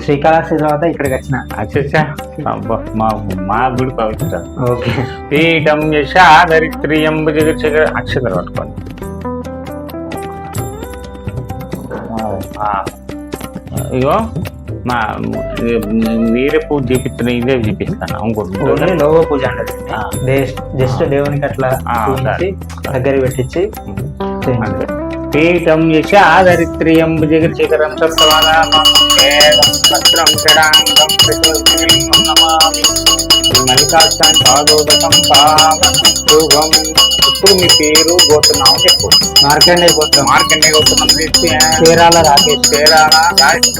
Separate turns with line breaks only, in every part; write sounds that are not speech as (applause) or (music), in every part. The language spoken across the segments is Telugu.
శ్రీకాళహస్తి తర్వాత ఇక్కడికి వచ్చిన.
అబ్బా మా మా గుడి పవిత్ర.
ఓకే.
పీఠం యశ దరిత్రియం జగచ్చగ అక్షతలు పట్టుకోండి. ఆ, ఇగో మా వేరే పూజ చేపిస్తున్న ఇదే చూపిస్తాను. ఇంకోటి
లోగో పూజ అంటది
ఆ.
జస్ట్ దేవునికి అట్లా దగ్గర పెట్టించి.
అంతే. పీఠం యశ దరిత్రియం జగచ్చగరం సత్సవానామం వేదం భద్రం షడాంగం ప్రచోదనం నమామి మల్లికాస్తాన్ పాదోదకం పావన శుభం ఇప్పుడు మీ పేరు గోతున్నాం చెప్పు।
మార్కండే గోత్రం
మార్కండే గోత్రం
చీరాల రాకేష్
పేరాల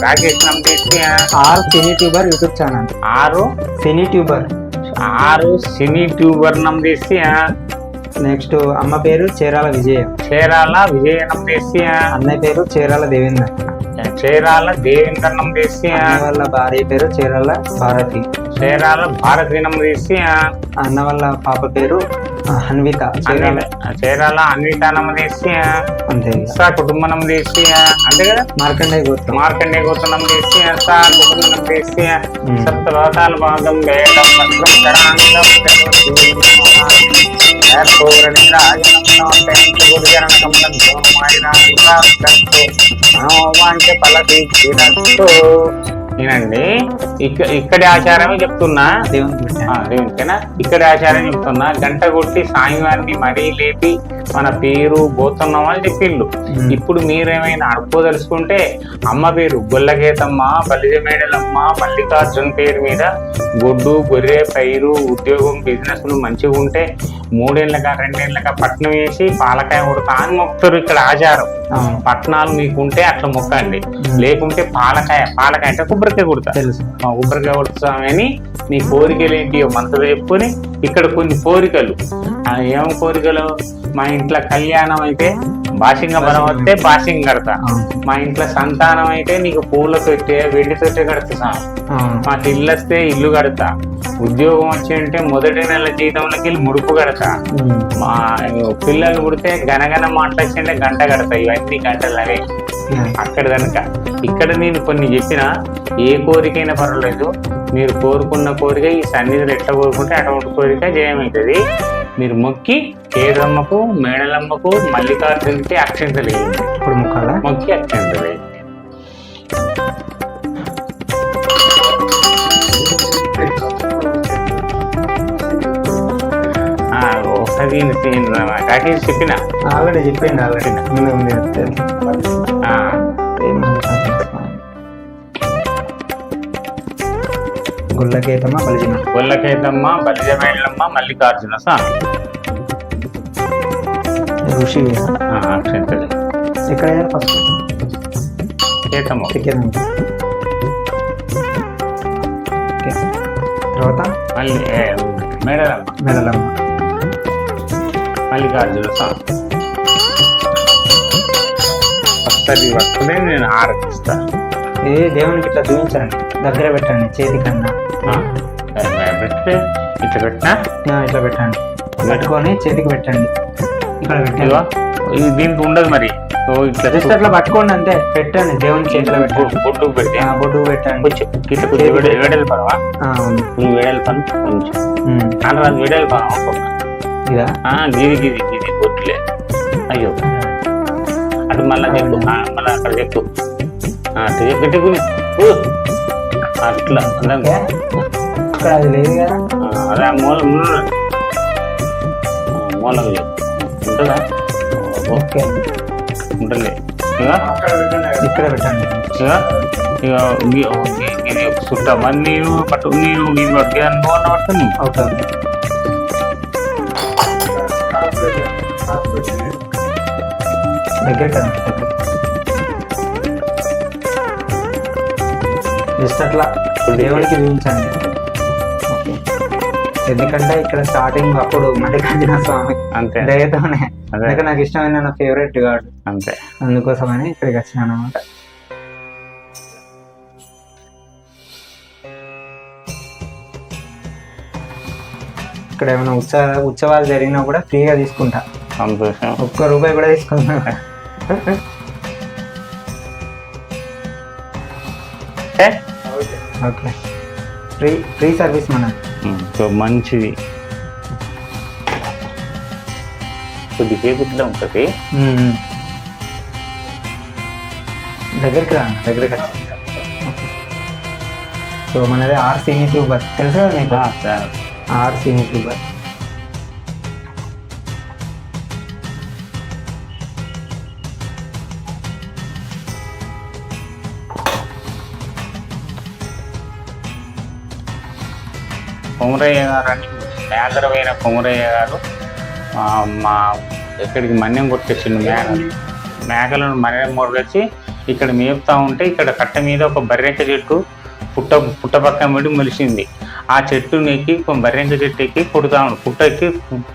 రాకేష్ నమ్ తీస్తే
R cine tuber YouTube channel.
R
cine tuber.
ఆరు సినీ ట్యూబర్ నమ్ తీస్తే
నెక్స్ట్ అమ్మ పేరు చీరాల విజయ.
చీరాల విజయనం తీస్తే
అన్నయ్య పేరు చీరాల దేవేందర్.
చీరాల తీస్తే
అన్న వాళ్ళ భార్య పేరు చీరాల భారతి
చీరాల భారతీనం తీస్తే
అన్న వాళ్ళ పాప పేరు ఆ, హన్విత చీరాల.
చీరాల అన్వితానం తీస్తే
అంతే. ఇక.
సా కుటుంబనం తీస్తే అంతే కదా?
మార్కండే గోత్రం.
మార్కండే గోత్రం తీస్తే సా కుటుంబనం తీస్తే
ఉమ్.
సప్తలోకాల భాగం వేదం భద్రం పలకి నేనండి. ఇక్కడ ఇక్కడి ఆచారమే చెప్తున్నా. దేవునికేనా ఇక్కడి ఆచారం చెప్తున్నా. గంట కొట్టి సాయంత్రాన్ని మరీ లేపి మన పేరు గోతున్నాం అని చెప్పిండు. ఇప్పుడు మీరేమైనా అడుకోదలుచుకుంటే అమ్మ పేరు గొల్లగేతమ్మ బలిజమేడలమ్మ మల్లికార్జున్ పేరు మీద గొడ్డు గొర్రె పైరు ఉద్యోగం బిజినెస్లు మంచిగా ఉంటే మూడేళ్ళక రెండేళ్ళక పట్నం వేసి పాలకాయ ఉడతా అని మొక్కుతారు ఇక్కడ ఆచారం. పట్నాలు మీకుంటే అట్లా మొక్కండి. లేకుంటే పాలకాయ పాలకాయ అంటే కొబ్బరికాయ కొడతా.
తెలుసు.
మా కొబ్బరికాయ కొడుతామని నీ కోరికలు ఏంటియో మనసులో చెప్పుకొని ఇక్కడ కొన్ని కోరికలు. ఏం కోరికలు? మా ఇంట్లో కళ్యాణం అయితే బాసింగ బలం వస్తే బాసింగ్ కడతా. మా ఇంట్లో సంతానం అయితే నీకు పూల తొట్టే వెండి తొట్టే కడతా సార్.
అవును
మాకు ఇల్లు వస్తే ఇల్లు కడతా. ఉద్యోగం వచ్చి అంటే మొదటి నెల జీతంలోకి వెళ్ళి ముడుపు కడతా. మా పిల్లలు పుడితే గనగన మాట్లాడుతుంటే గంట కడతా. ఇవన్నీ గంటలు అవే. అక్కడ కనుక ఇక్కడ నేను కొన్ని చెప్పిన ఏ కోరికైనా పర్వాలేదు. మీరు కోరుకున్న కోరిక ఈ సన్నిధిలో ఎట్లా కోరుకుంటే అటువంటి కోరిక జయమవుతుంది మీరు మొక్కి కేదమ్మకు మేడలమ్మకు మల్లికార్జునికి అక్షంతలు వేయండి
ఇప్పుడు ముఖాల
మొక్కి అక్షంతలు వేయండి ఒకసారి కాకి చెప్పిన
ఆల్రెడీ. చెప్పింది ఆల్రెడీ? గుళ్ళకేతమ్మ బలిజిన.
గొల్లకేదమ్మ బలిజమేళ్ళమ్మ మల్లికార్జున స్వామి.
ఋషి. ఇక్కడ ఫస్ట్
కేతమ్మ.
తర్వాత?
మళ్ళీ మేడలమ్మ.
మెడలమ్మ.
మల్లికార్జున స్వామి ఒకసారి వస్తుంది నేను ఆరతిస్తా
ఇది దేవునికి ఇట్లా చూపించండి దగ్గర పెట్టండి చేతి కన్నా
ఏ, పెడితే ఇట్లా పెట్టినా
ఇట్లా పెట్టండి పెట్టుకొని చేతికి పెట్టండి ఇక్కడ
ఇది దీనికి ఉండదు మరి
జస్ట్ అట్లా పట్టుకోండి అంతే పెట్టండి దేవుని చేతిలో పెట్టండి
బొడ్డు పెట్టి
బొట్టు పెట్టండి
కొంచెం ఇట్లా కొంచెం వేడే వేడలు పడవా వేడలు పని కొంచెం వేడలు పడవా
ఇదా?
గిరి గిరి గిరి బొట్టులే అయ్యో. అటు మళ్ళా ఆ, మళ్ళా అక్కడ ఆ, అటు గురి. ఊ. అట్లా
ఇక్కడ అది లేదు కదా?
అదే మూల మూల. మూలకు చెప్పు. ఉంటుందా?
ఓకే.
ఉంటుంది. ఇక
ఇక్కడ పెట్టండి.
ఇక ఇది- ఇది ఒక చుట్ట మరి నీరు పట్టు నీరు ఇది అనుభవం పడుతుంది
ఓకే దగ్గర కదా జస్ట్ అట్లా దేవునికి చూపించండి. ఎందుకంటే ఇక్కడ స్టార్టింగ్ అప్పుడు మల్లికార్జున స్వామి
అంతే.
దయతోనే.
అదే.
అందుకే నాకు ఇష్టమైన నా ఫేవరెట్ గాడు.
అంతే.
అందుకోసమని ఇక్కడికి వచ్చినాను అనమాట ఇక్కడ ఏమైనా ఉత్సవ ఉత్సవాలు జరిగినా కూడా ఫ్రీగా తీసుకుంటా.
సంతోషం.
ఒక్క రూపాయి కూడా తీసుకుంటా? ఓకే ఫ్రీ ఫ్రీ సర్వీస్ మనది
సో మంచిది కొద్దిసేపు ఇట్లా ఉంటుంది
మ్మ్. దగ్గరికి రా దగ్గరికి రా. ఓకే. సో మనది ఆర్ సినీ ట్యూబర్ తెలుసా కదా మీకు ఆర్ సినీ
కొమరయ్య గారు అని మేకరమైన కొమరయ్య గారు. మా ఇక్కడికి మన్యం కొట్టేసిండు మేకలు మేకలను మన్యం కొట్టేసి ఇక్కడ మేపుతా ఉంటే ఇక్కడ కట్ట మీద ఒక బర్రెంక చెట్టు పుట్ట పుట్ట పక్కన పడి మొలిసింది. ఆ చెట్టుని ఎక్కి బర్రెంక చెట్టు ఎక్కి కొడుతా ఉండు. పుట్ట ఎక్కి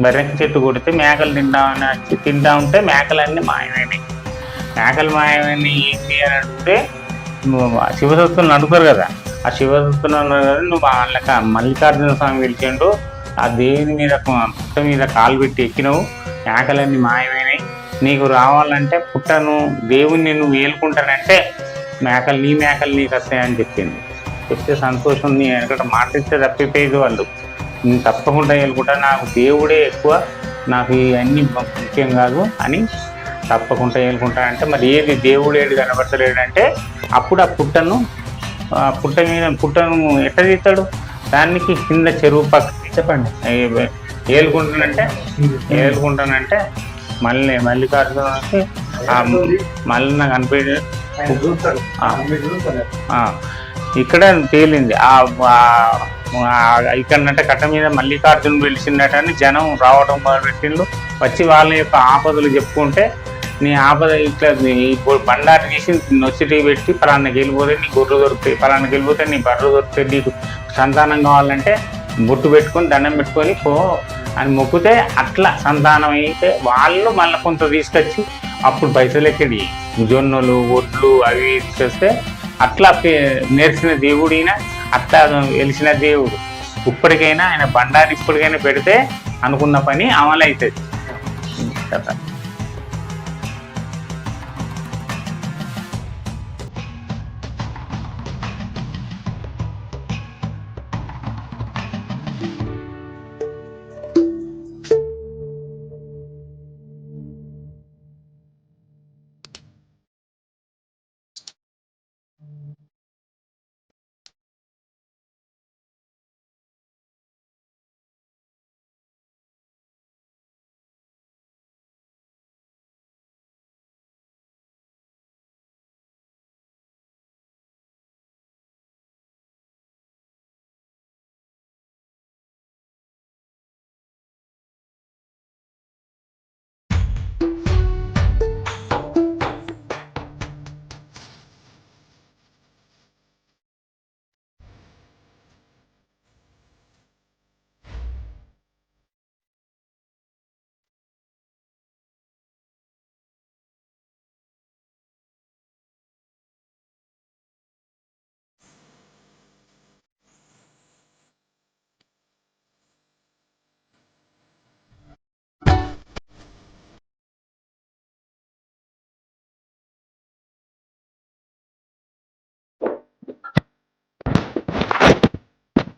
బర్రెంక చెట్టు కొడితే మేకలు తిందామని వచ్చి తింటా ఉంటే మేకలన్నీ మాయమైనాయి. మేకలు మాయమని ఏంటి అని అంటే నువ్వు ఆ అడుగుతారు కదా. ఆ శివసత్తులు కానీ నువ్వు వాళ్ళకి మల్లికార్జున స్వామి పిలిచిండు. ఆ దేవుని మీద పుట్ట మీద కాలు పెట్టి ఎక్కినవు. ఆకలన్నీ మాయమైనవి నీకు రావాలంటే పుట్టను దేవుణ్ణి నువ్వు ఏలుకుంటానంటే మేకలు నీ మేకలు నీకు వస్తాయని చెప్పింది చెప్తే సంతోషం నీ ఎందుకంటే మాట ఇస్తే తప్పిపోయేది వాళ్ళు. నేను తప్పకుండా ఏలుకుంటా నాకు దేవుడే ఎక్కువ నాకు ఇవన్నీ ముఖ్యం కాదు అని తప్పకుండా ఏలుకుంటానంటే మరి ఏది దేవుడు ఏది కనబడతలేడంటే అప్పుడు ఆ పుట్టను పుట్ట మీద పుట్టను ఎట్ట తీస్తాడు? దానికి కింద చెరువు పక్క
చెప్పండి.
ఏలుకుంటానంటే ఏలుకుంటానంటే మళ్ళీ మల్లికార్జునకి ఆ మళ్ళీ నాకు అనిపించ ఇక్కడ తేలింది. ఆ ఇక్కడంటే కట్ట మీద మల్లికార్జున పిలిచిందట అని జనం రావడం మొదలుపెట్టిండ్రు. వచ్చి వాళ్ళ యొక్క ఆపదలు చెప్పుకుంటే నీ ఆపద ఇట్లా నీ బొ- బండారు చేసి నొచ్చిటి పెట్టి పలానాకి వెళ్ళిపోతే నీ గొర్రెలు దొరుకుతాయి పలానాకి వెళ్ళిపోతే నీ బర్రెలు దొరుకుతాయి నీకు సంతానం కావాలంటే బొట్టు పెట్టుకొని దండం పెట్టుకొని పో అని మొక్కితే అట్లా సంతానం అయితే వాళ్ళు మళ్ళీ కొంత తీసుకొచ్చి అప్పుడు పైసలు ఎక్కడి జొన్నలు ఒడ్లు అవి తీసుకొస్తే అట్లా పే- నేర్చిన దేవుడిన అట్లా వెలిసిన దేవుడు. ఇప్పటికైనా ఆయన బండారు ఇప్పటికైనా పెడితే అనుకున్న పని అమలు అవుతుంది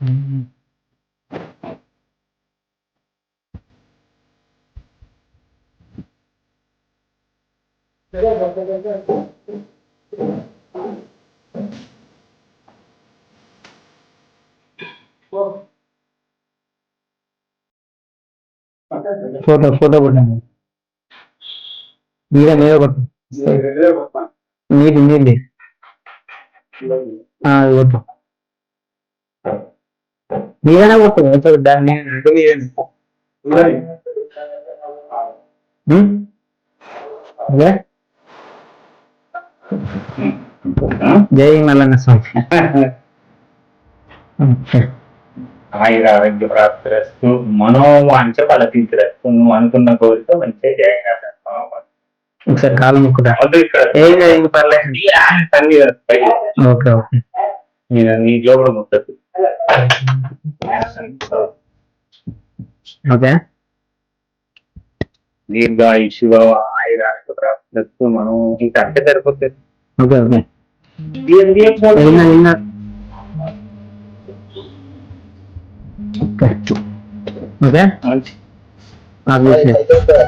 కథ
ఫోటో ఫోటో కొట్టండి. మీద మీద. కొట్టు నీది నీది అది కొట్టు. మీదనే కొట్టు దాన్ని జై మల్లన్న స్వామి. (laughs)
ఆయుర ఆరోగ్య ప్రాప్తిరస్తు మనోవాంఛ ఫలతీతిరస్తు నువ్వు అనుకున్న కోరిక మంచిగా జయంగా
ఒకసారి కాలు ముక్కుతా ఏం పర్లేదు. Okay okay.
నీ లోపల ముట్టదు
and
stuff. Okay. దీర్ఘాయుషివ ఆయురాయు మనం ఇంకంటే సరిపోతుంది
ఓకే ఓకే విన్నా విన్నా ఓకే
ఓకే
నాకు